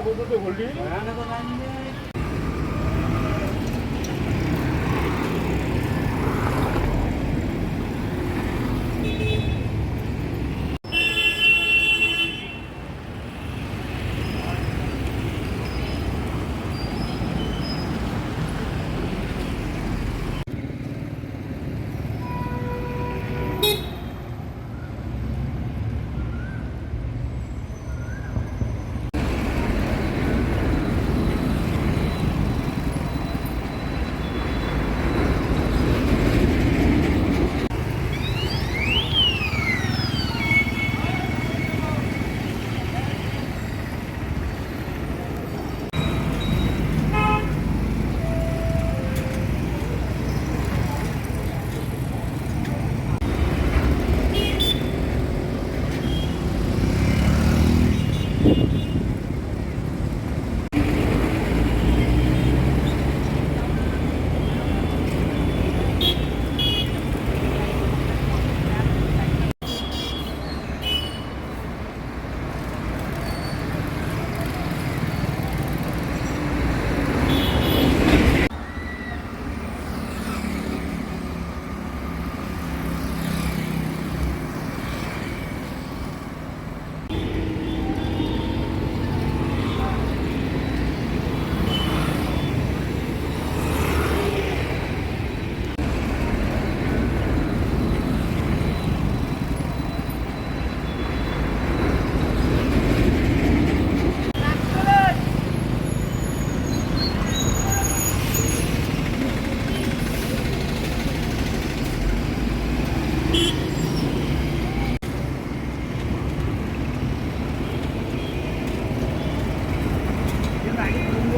तेवढं भयानक होतं ते होल्डिंग भयानकच आहे म्हणजे चौदा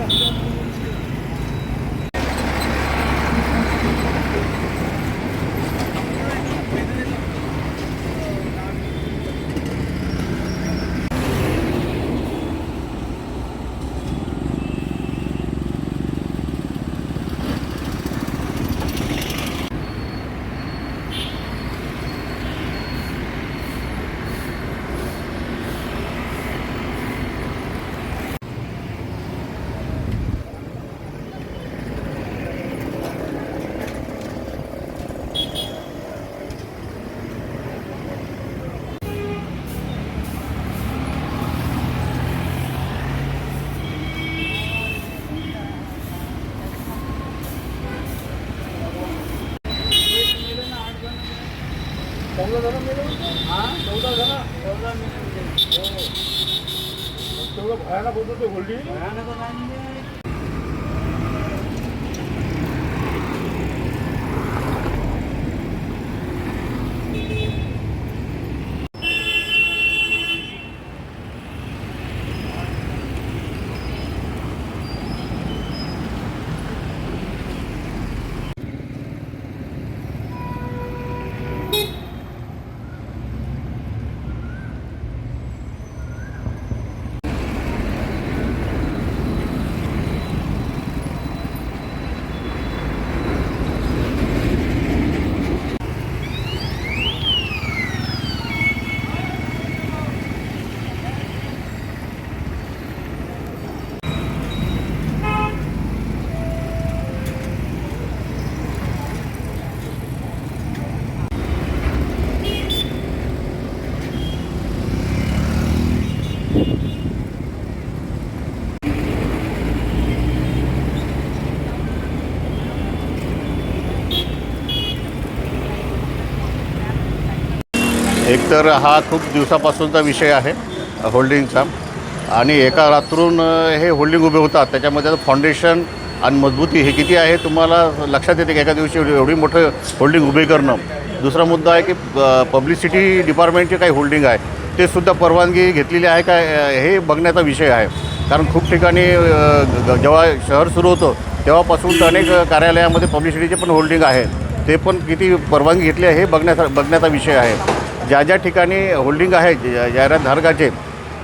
Yeah. तेवढं भयानक होतं ते होल्डिंग. तर हा खूप दिवसापासूनचा विषय आहे होल्डिंगचा. आणि एका रात्रून हे होल्डिंग उभे होतात. त्याच्यामध्ये फाउंडेशन आणि मजबूती हे किती आहे तुम्हाला लक्षात येते की एका दिवशी एवढी मोठं होल्डिंग उभे करणं. दुसरा मुद्दा आहे की पब्लिसिटी डिपार्टमेंटचे काही होल्डिंग आहे ते सुद्धा परवानगी घेतलेली आहे काय हे बघण्याचा विषय आहे. कारण खूप ठिकाणी जेव्हा शहर सुरू होतं तेव्हापासून तर अनेक कार्यालयामध्ये पब्लिसिटीचे पण होल्डिंग आहेत ते पण किती परवानगी घेतली आहे हे बघण्याचा बघण्याचा विषय आहे. ज्या ज्या ठिकाणी होल्डिंग आहे जा- जाहिरातधारकाचे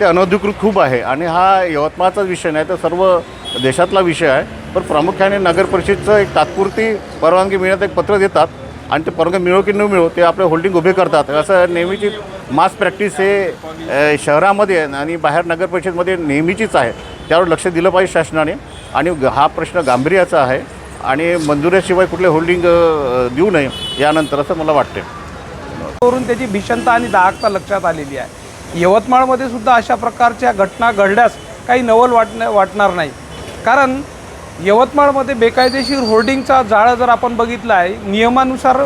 ते अनधिकृत खूप आहे. आणि हा यवतमाळचाच विषय नाही तर सर्व देशातला विषय आहे. पण प्रामुख्याने नगर परिषदचं एक तात्पुरती परवानगी मिळण्यात एक पत्र देतात. आणि ते परवानगी मिळो की न मिळो ते आपले होल्डिंग उभे करतात. असं नेहमीची मास प्रॅक्टिस हे शहरामध्ये आणि बाहेर नगर परिषदमध्ये नेहमीचीच आहे. त्यावर लक्ष दिलं पाहिजे शासनाने. आणि हा प्रश्न गांभीर्याचा आहे. आणि मंजुऱ्याशिवाय कुठले होल्डिंग देऊ नये यानंतर असं मला वाटते करून त्याची भीषणता आणि दाहकता लक्षात आलेली आहे. यवतमाळमध्ये सुद्धा अशा प्रकारच्या घटना घडल्यास काही नवल वाटण्या वाटणार नाही. कारण यवतमाळमध्ये बेकायदेशीर होर्डिंगचा जाळं जर आपण बघितलं आहे नियमानुसार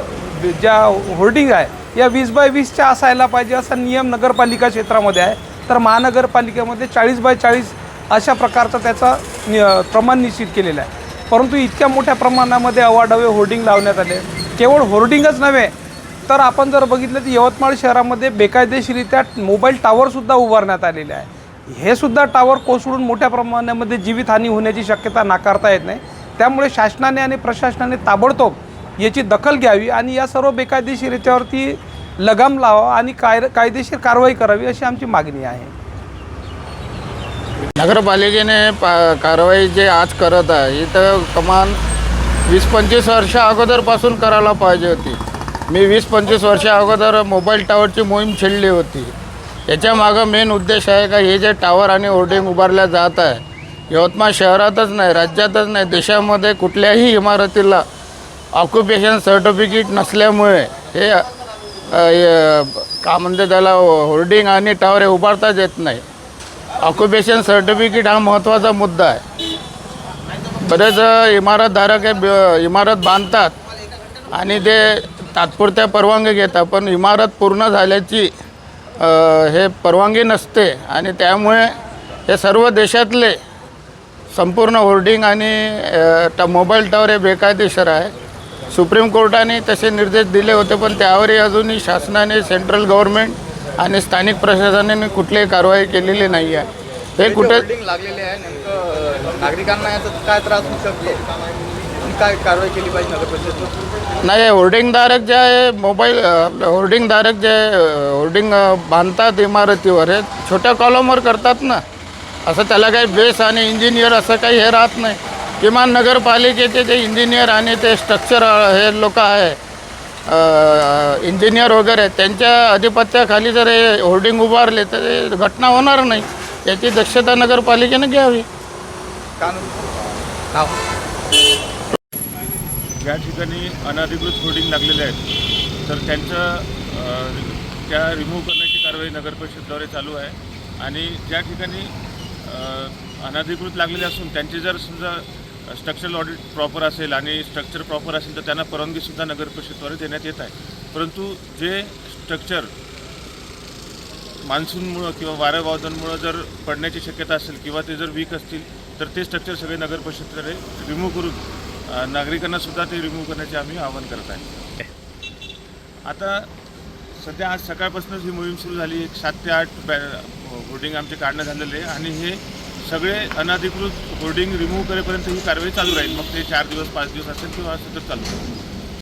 ज्या होर्डिंग आहे या वीस बाय वीसच्या असायला पाहिजे असा नियम नगरपालिका क्षेत्रामध्ये आहे. तर महानगरपालिकेमध्ये चाळीस बाय चाळीस अशा प्रकारचा त्याचा नि प्रमाण निश्चित केलेलं आहे. परंतु इतक्या मोठ्या प्रमाणामध्ये अवाढवे होर्डिंग लावण्यात आले. केवळ होर्डिंगच नव्हे तर आपण जर बघितलं तर यवतमाळ शहरामध्ये बेकायदेशीरित्या मोबाईल टावरसुद्धा उभारण्यात आलेले आहे. हे सुद्धा टावर कोसळून मोठ्या प्रमाणामध्ये जीवितहानी होण्याची शक्यता नाकारता येत नाही. त्यामुळे शासनाने आणि प्रशासनाने ताबडतोब याची दखल घ्यावी आणि या सर्व बेकायदेशीर याच्यावरती लगाम लावा आणि काय कायदेशीर कारवाई करावी अशी आमची मागणी आहे. नगरपालिकेने पा कारवाई जे आज करत आहे इथं तर कमान वीस पंचवीस वर्ष अगोदरपासून करायला पाहिजे होती. मी वीस पंचवीस वर्षा अगोदर मोबाईल टावरची मोहीम छेडली होती. याच्या मागं मेन उद्देश आहे का हे जे टावर आणि होर्डिंग उभारल्या जात आहे यवतमाळ शहरातच नाही राज्यातच नाही देशामध्ये कुठल्याही इमारतीला ऑक्युपेशन सर्टिफिकेट नसल्यामुळे हे का म्हणते त्याला होर्डिंग आणि टावर हे उभारताच येत नाही. ऑक्युपेशन सर्टिफिकेट हा महत्त्वाचा मुद्दा आहे. बरेच इमारतधारक हे ब- इमारत बांधतात आणि ते तात्पुरत्या परवानगी घेतात पण इमारत पूर्ण झाल्याची हे परवानगी नसते. आणि त्यामुळे हे सर्व देशातले संपूर्ण होर्डिंग आणि ट मोबाईल टावर हे बेकायदेशीर आहे. सुप्रीम कोर्टाने तसे निर्देश दिले होते पण त्यावरही अजूनही शासनाने सेंट्रल गव्हर्नमेंट आणि स्थानिक प्रशासनाने कुठलीही कारवाई केलेली नाही आहे. हे कुठे लागलेले आहे नागरिकांना याचा काय त्रास होऊ शकतो? काय कारवाई केली पाहिजे नगर परिषद नाही होर्डिंगधारक जे आहे मोबाईल आपलं होर्डिंगधारक जे होर्डिंग बांधतात इमारतीवर हे छोट्या कॉलमवर करतात ना. असं त्याला काही बेस आणि इंजिनियर असं काही हे राहत नाही. किमान नगरपालिकेचे जे इंजिनियर आणि ते स्ट्रक्चर हे लोक आहे इंजिनियर वगैरे त्यांच्या अधिपत्याखाली जर हे होर्डिंग उभारले तर हे घटना होणार नाही. याची दक्षता नगरपालिकेने घ्यावी. का नाव? या ठिकाणी अनधिकृत होर्डिंग लागलेले आहेत. तर त्यांचं त्या रिमूव्ह करण्याची कारवाई नगर परिषदद्वारे चालू आहे. आणि ज्या ठिकाणी अनाधिकृत अनधिकृत लागलेले असून त्यांचे जर समजा स्ट्रक्चरल ऑडिट प्रॉपर असेल आणि स्ट्रक्चर प्रॉपर असेल तर त्यांना परवानगीसुद्धा नगर परिषदद्वारे देण्यात येत आहे. परंतु जे स्ट्रक्चर मान्सूनमुळं किंवा वाऱ्या वादळांमुळं जर पडण्याची शक्यता असेल किंवा ते जर वीक असतील तर ते स्ट्रक्चर सगळे नगर परिषदद्वारे रिमूव्ह करून नागरिकांना सुद्धा ते रिमूव्ह करण्याचे आम्ही आवाहन करत आहे. आता सध्या आज सकाळपासूनच ही मोहीम सुरू झाली. एक सात ते आठ बॅ होर्डिंग आमचे काढण्यात झालेले आहे आणि हे सगळे अनधिकृत होर्डिंग रिमूव्ह करेपर्यंत ही कारवाई चालू राहील. मग ते चार दिवस पाच दिवस असेल किंवा सतत चालू राहील.